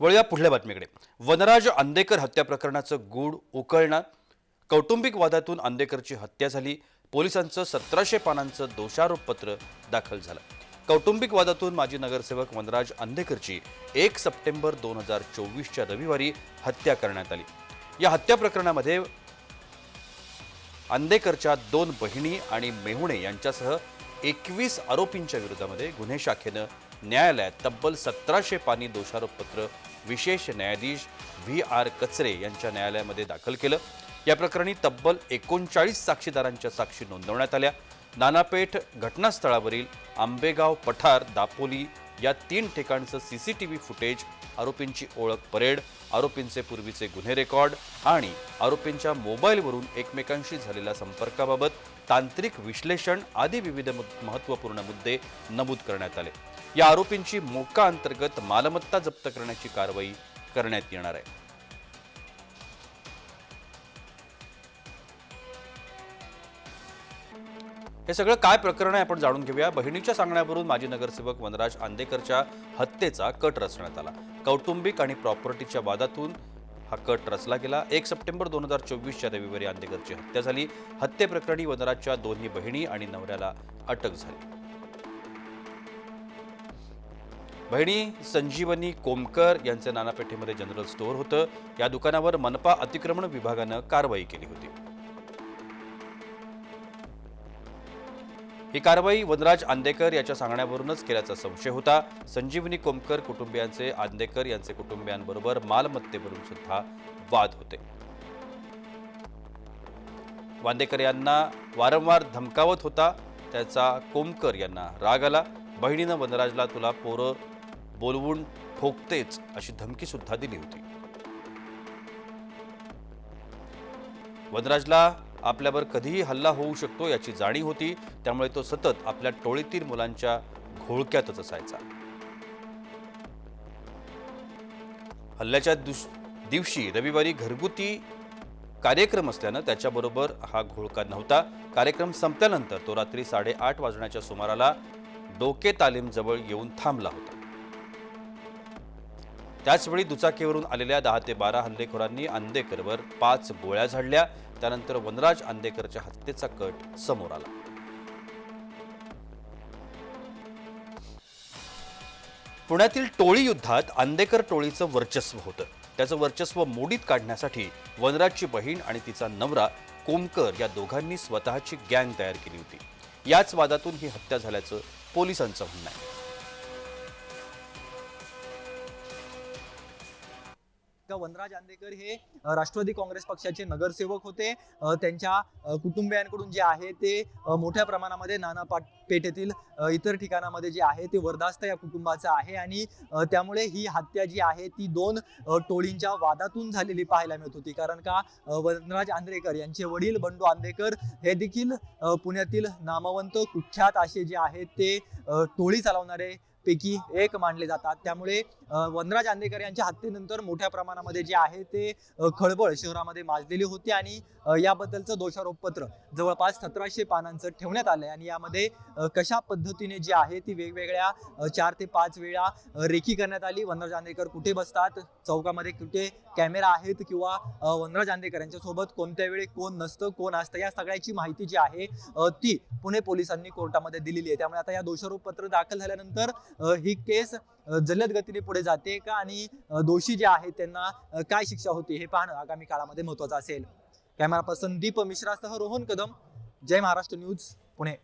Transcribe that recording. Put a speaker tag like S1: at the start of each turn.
S1: वळूया पुढल्या बातमीकडे. वनराज आंदेकर हत्या प्रकरणाचं गूढ उकळणार. कौटुंबिक वादातून आंदेकरची हत्या झाली. पोलिसांचं सतराशे पानांचं दोषारोपपत्र दाखल झालं. कौटुंबिक वादातून माजी नगरसेवक वनराज आंदेकरची एक सप्टेंबर दोन हजार चोवीसच्या रविवारी हत्या करण्यात आली. या हत्या प्रकरणामध्ये आंदेकरच्या दोन बहिणी आणि मेहुणे यांच्यासह एकवीस आरोपींच्या विरोधामध्ये गुन्हे शाखेनं न्यायालयात तब्बल सतराशे पानी दोषारोपपत्र विशेष न्यायाधीश व्ही आर कचरे यांच्या न्यायालयामध्ये दाखल केलं. या प्रकरणी तब्बल एकोणचाळीस साक्षीदारांच्या साक्षी नोंदवण्यात आल्या. नानापेठ घटनास्थळावरील आंबेगाव पठार दापोली या तीन ठिकाणचं C C T V footage आरोपींची ओळख परेड आरोपींचे पूर्वीचे गुन्हे रेकॉर्ड आणि आरोपींच्या मोबाईलवरून एकमेकांशी झालेल्या संपर्काबाबत तांत्रिक विश्लेषण आदी विविध महत्त्वपूर्ण मुद्दे नमूद करण्यात आले. या आरोपींची मोका अंतर्गत मालमत्ता जप्त करण्याची कारवाई करण्यात येणार आहे. हे सगळं काय प्रकरण आहे आपण जाणून घेऊया. बहिणीच्या सांगण्यावरून माजी नगरसेवक वनराज आंदेकरच्या हत्येचा कट रचण्यात आला. कौटुंबिक आणि प्रॉपर्टीच्या वादातून हा कट रचला गेला. एक सप्टेंबर दोन हजार चोवीसच्या रविवारी आंदेकरची हत्या झाली. हत्येप्रकरणी वनराजच्या दोन्ही बहिणी आणि नवऱ्याला अटक झाली. बहिणी संजीवनी कोमकर यांचं नानापेठेमध्ये जनरल स्टोअर होतं. या दुकानावर मनपा अतिक्रमण विभागानं कारवाई केली होती. ही कारवाई वनराज आंदेकर याच्या सांगण्यावरूनच केल्याचा संशय होता. संजीवनी कोमकर कुटुंबियांचे आंदेकर यांचे कुटुंबियांबरोबर मालमत्तेवरून सुद्धा वाद होते. वांदेकर यांना वारंवार धमकावत होता. त्याचा कोमकर यांना राग आला. बहिणीनं वनराजला तुला पोरं बोलवून ठोकतेच अशी धमकी सुद्धा दिली होती. वनराजला आपल्यावर कधीही हल्ला होऊ शकतो याची जाणीव होती. त्यामुळे तो सतत आपल्या टोळीतील मुलांच्या घोळक्यातच असायचा. हल्ल्याच्या दुस- दिवशी रविवारी घरगुती कार्यक्रम असल्यानं त्याच्याबरोबर हा घोळका नव्हता. कार्यक्रम संपल्यानंतर तो रात्री साडेआठ वाजण्याच्या सुमाराला डोके तालीम जवळ येऊन थांबला होता. त्याचवेळी दुचाकीवरून आलेल्या दहा ते बारा हल्लेखोरांनी आंदेकरवर पाच गोळ्या झाडल्या. त्यानंतर वनराज आंदेकरच्या हत्येचा कट समोर आला. पुण्यातील टोळी युद्धात आंदेकर टोळीचं वर्चस्व होतं. त्याचं वर्चस्व मोडीत काढण्यासाठी वनराजची बहीण आणि तिचा नवरा कोमकर या दोघांनी स्वतःची गँग तयार केली होती. याच वादातून ही हत्या झाल्याचं पोलिसांचं म्हणणं आहे.
S2: वनराज आंदेकर हे राष्ट्रवादी काँग्रेस पक्षाचे नगरसेवक होते. त्यांच्या कुटुंबियांकडून जे आहे ते मोठ्या प्रमाणामध्ये नाना पाट पेठेतील इतर ठिकाणामध्ये जे आहे ते वर्धास्त या कुटुंबाचं आहे. आणि त्यामुळे ही हत्या जी आहे ती दोन टोळींच्या वादातून झालेली पाहायला मिळत होती. कारण का वनराज आंद्रेकर यांचे वडील बंडू आंदेकर हे देखील पुण्यातील नामवंत कुख्यात असे जे आहेत ते टोळी चालवणारे पैकी एक मानले जातात. त्यामुळे वनराज आंदेकर यांच्या हत्येनंतर मोठ्या प्रमाणामध्ये जे आहे ते खळबळ शहरामध्ये माजलेली होती आणि याबद्दलचं याबद्दलचं दोषारोपपत्र जवळपास सतराशे पानांचं ठेवण्यात आलंय. आणि यामध्ये कशा पद्धतीने जी आहे ती वेगवेगळ्या चार ते पाच वेळा रेखी करण्यात आली. वनराज आंदेकर कुठे बसतात? चौकामध्ये कुठे कॅमेरा आहेत? किंवा वनराज आंदेकर यांच्यासोबत कोणत्या वेळी कोण नसतं कोण असतं? या सगळ्याची माहिती जी आहे ती पुणे पोलिसांनी कोर्टामध्ये दिलेली आहे. त्यामुळे आता या दोषारोपपत्र दाखल झाल्यानंतर ही केस जलद गतीने पुढे जाते का? आणि दोषी जे आहेत त्यांना काय शिक्षा होती हे पाहणं आगामी काळामध्ये महत्वाचं असेल. कॅमेरा पर्सन दीप मिश्रासह रोहन कदम जय महाराष्ट्र न्यूज पुणे.